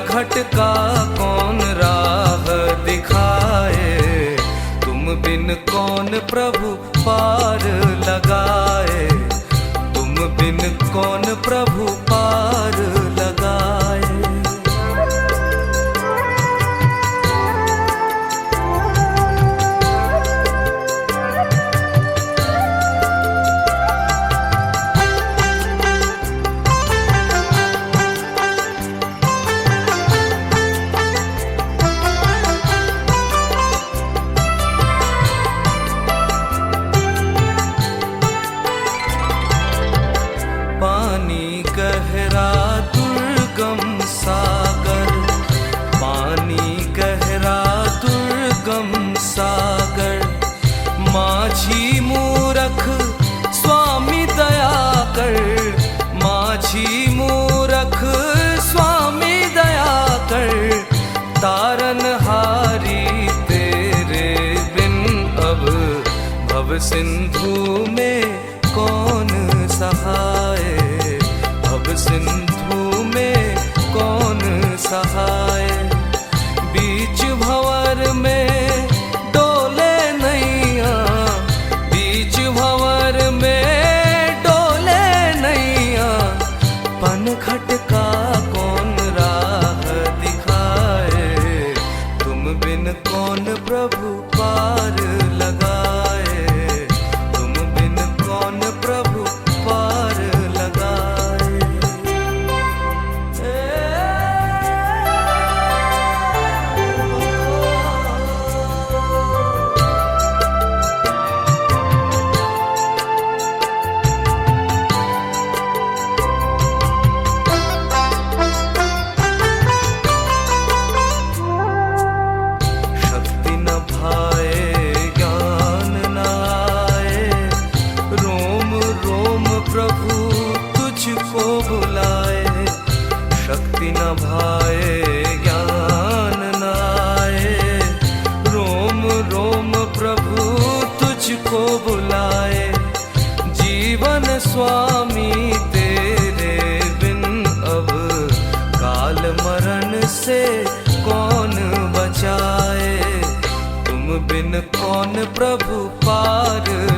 खटका कौन राह दिखाए? तुम बिन कौन प्रभु पार लगाए? तुम बिन कौन प्रभु माझी मूरख स्वामी दया कर तारन हारी तेरे बिन अब। भव सिंधु में कौन सहाय? भव सिंधु में कौन सहाय? kader तुझको बुलाए, शक्ति न भाए, ज्ञान न आए। रोम रोम प्रभु तुझको बुलाए, जीवन स्वामी तेरे बिन अब काल मरण से कौन बचाए? तुम बिन कौन प्रभु पार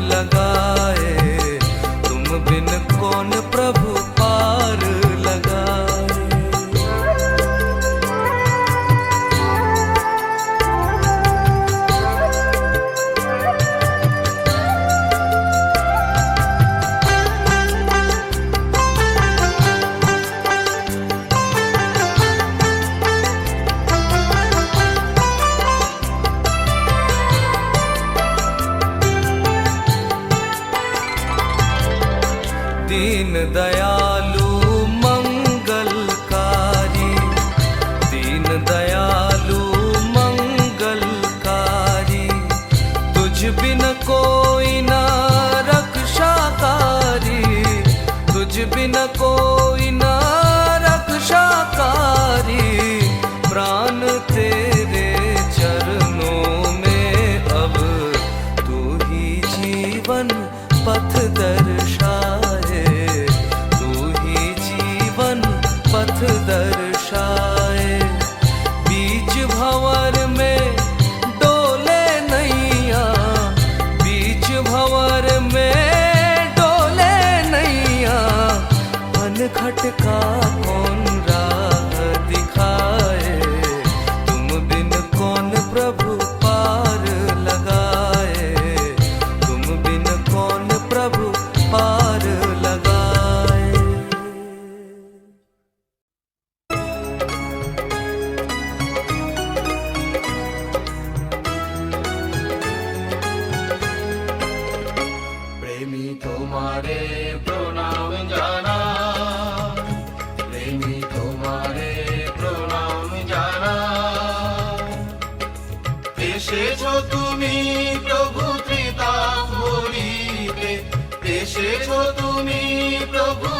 প্রেমী তোমারে প্রণাম জানা প্রেমী তোমারে প্রণাম জানা এসেছ তুমি প্রভু ত্রিতা ভরিতে এসেছ তুমি প্রভু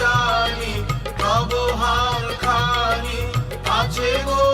জানি হাল খানি আছে গো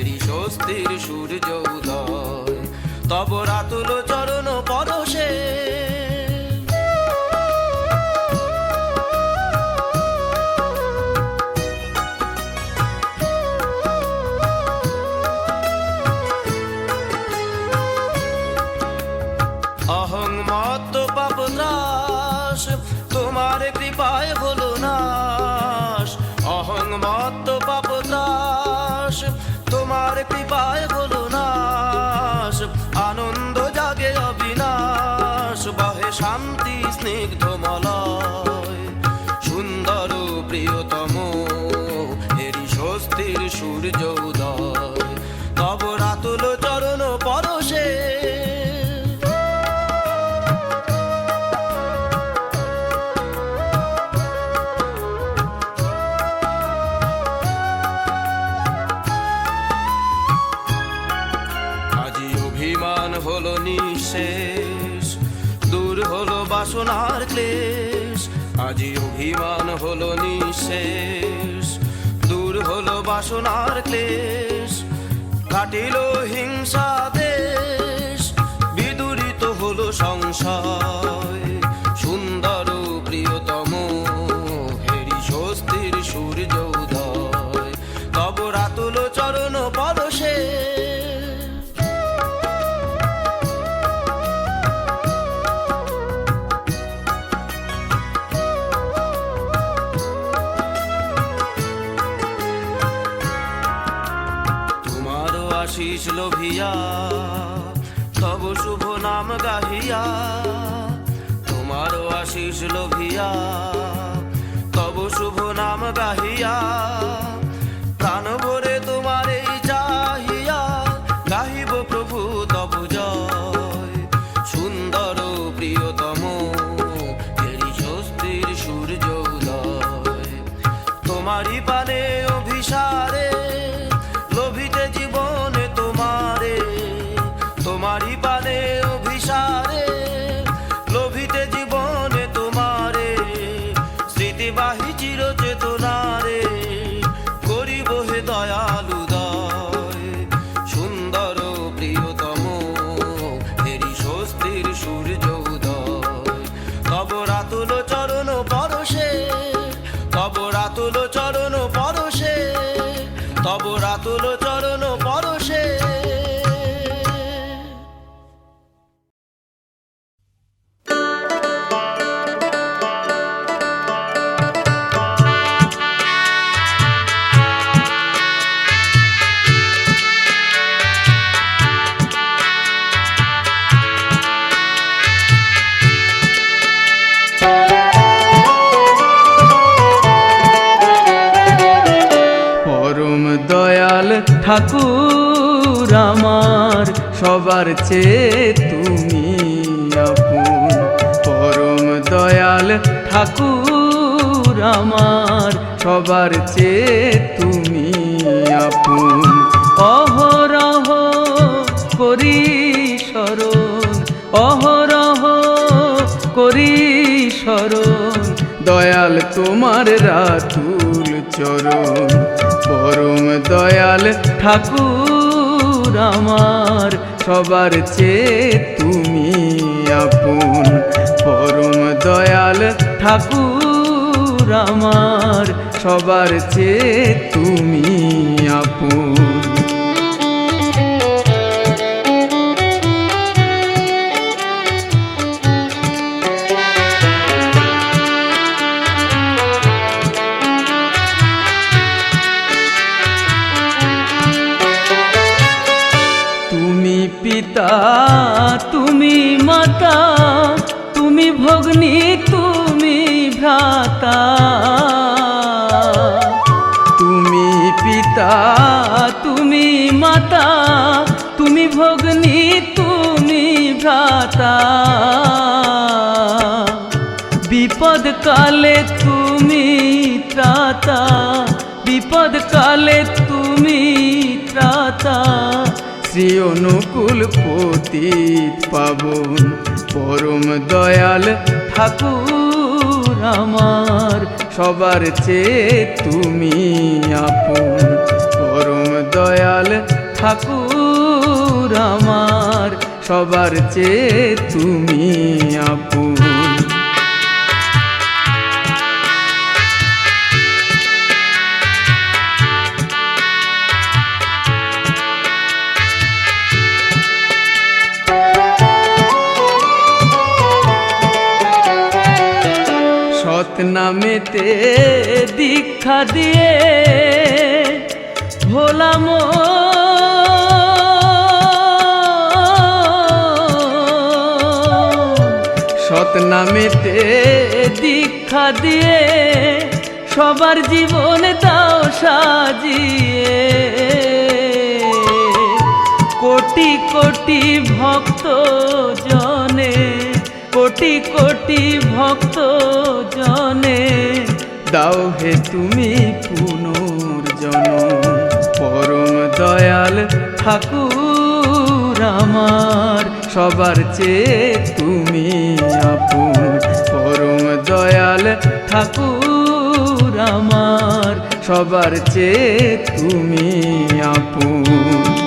হেরি স্বস্তির সূর্য উদয় তব রাতুল সূর্য উদয় বাসনার ক্লেশ কাটিল হিংসা দেশ, বিদুরিত হলো সংশয়। সুন্দর প্রিয়তম, হেরি স্বস্তির সূর্য উদয় তব রাতুল চরণ লোভিয়া তব শুভ নাম গাহিয়া, তোমারও আশিস লোভিয়া, তব শুভ নাম গাহিয়া, প্রাণ ভরে তোমার ঠাকুর আমার, সবার চেয়ে তুমি আপন। পরম দয়াল ঠাকুর আমার, সবার চেয়ে তুমি আপন। অহরহ করি স্মরণ অহরহ করি স্মরণ দয়াল তোমার রাতুল চরণ। পরম দয়াল ঠাকুর আমার, সবার চেয়ে তুমি আপন। পরম দয়াল ঠাকুর আমার, সবার চেয়ে তুমি আপন। তুমি পিতা, তুমি মাতা, তুমি ভগ্নী, তুমি ভ্রাতা। বিপদ কালে তুমি ত্রাতা বিপদ কালে তুমি ত্রাতা। শ্রী অনুকূল পতিত পাবন, পরম দয়াল ঠাকুর। আমার সবার চেয়ে তুমি আপন। পরম দয়াল ঠাকুর আমার সবার চেয়ে তুমি আপন। নামেতে দীক্ষা দিয়ে ভোলাম সৎ নামেতে দীক্ষা দিয়ে সবার জীবন তাও সাজিয়ে। কোটি কোটি ভক্ত জনে কোটি কোটি ভক্ত জনে দাও হে তুমি পুনর্জন পরম দয়াল ঠাকুর আমার। সবার চেয়ে তুমি আপন, পরম দয়াল ঠাকুর আমার। সবার চেয়ে তুমি আপন।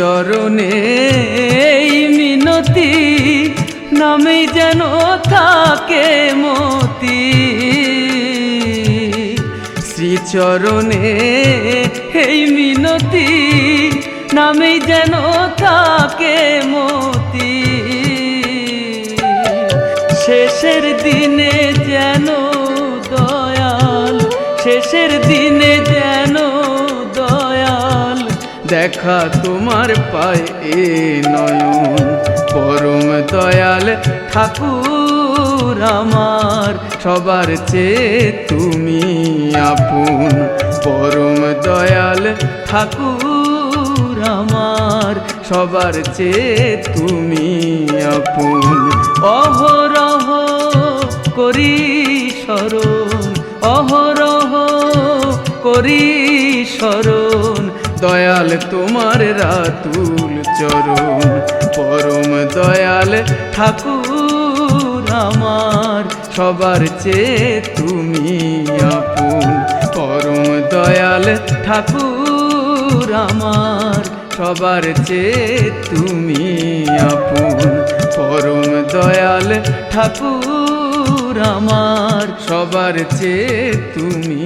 এই মিনতি নামে যেন থাকে মতি। শ্রীচরণে এই মিনতি নামে যেন থাকে মতি। দেখা তোমার পায় এ নয়ন। পরম দয়াল ঠাকুর আমার, সবার চেয়ে তুমি আপন। পরম দয়াল ঠাকুর আমার, সবার চেয়ে তুমি আপন। অহরহ করি স্মরণ অহরহ করি স্মরণ দয়াল তোমার রাতুল চরণ, পরম দয়াল ঠাকুর আমার। সবার চেয়ে তুমি আপন, পরম দয়াল ঠাকুর আমার। সবার চেয়ে তুমি আপন, পরম দয়াল ঠাকুর আমার। সবার চেয়ে তুমি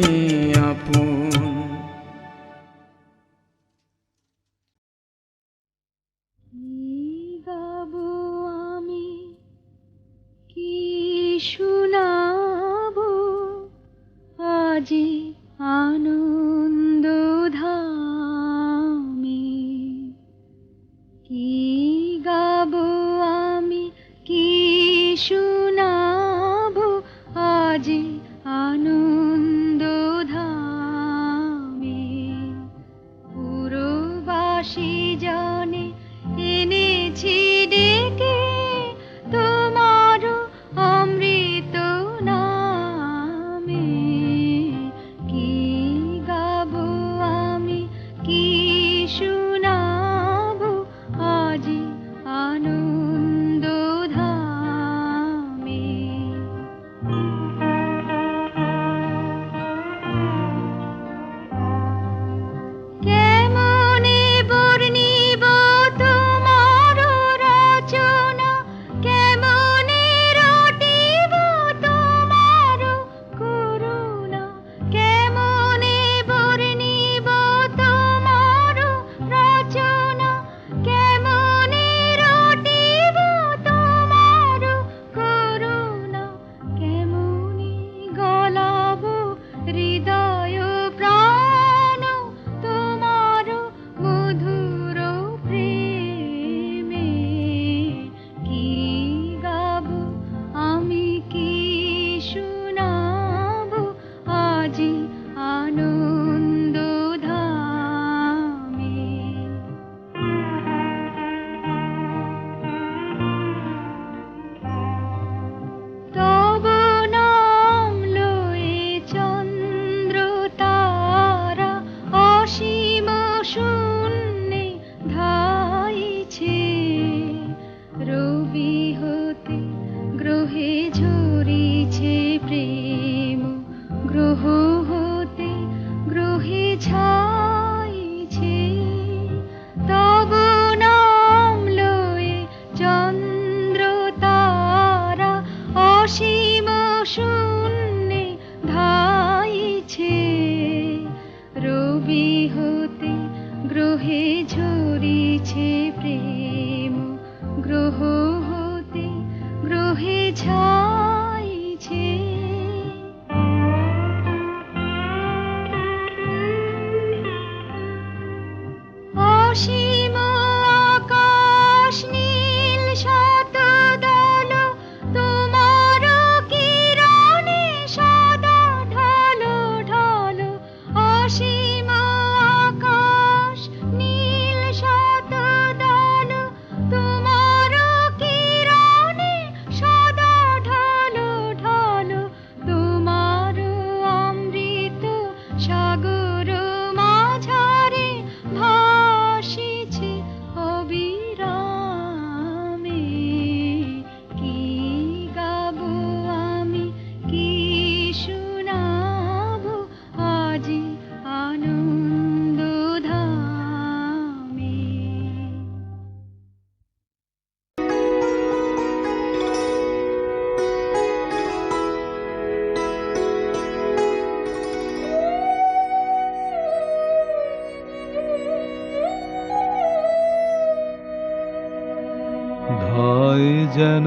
যেন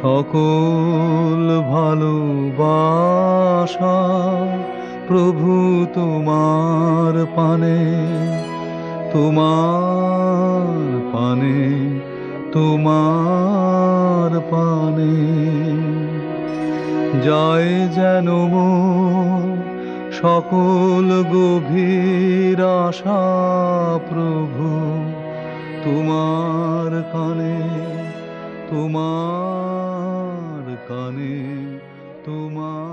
সকল ভালোবাসা প্রভু তোমার পানে তোমার পানে তোমার পানে। যায় যেন সকল গভীর আশা প্রভু তোমার কানে তোমার কানে তোমার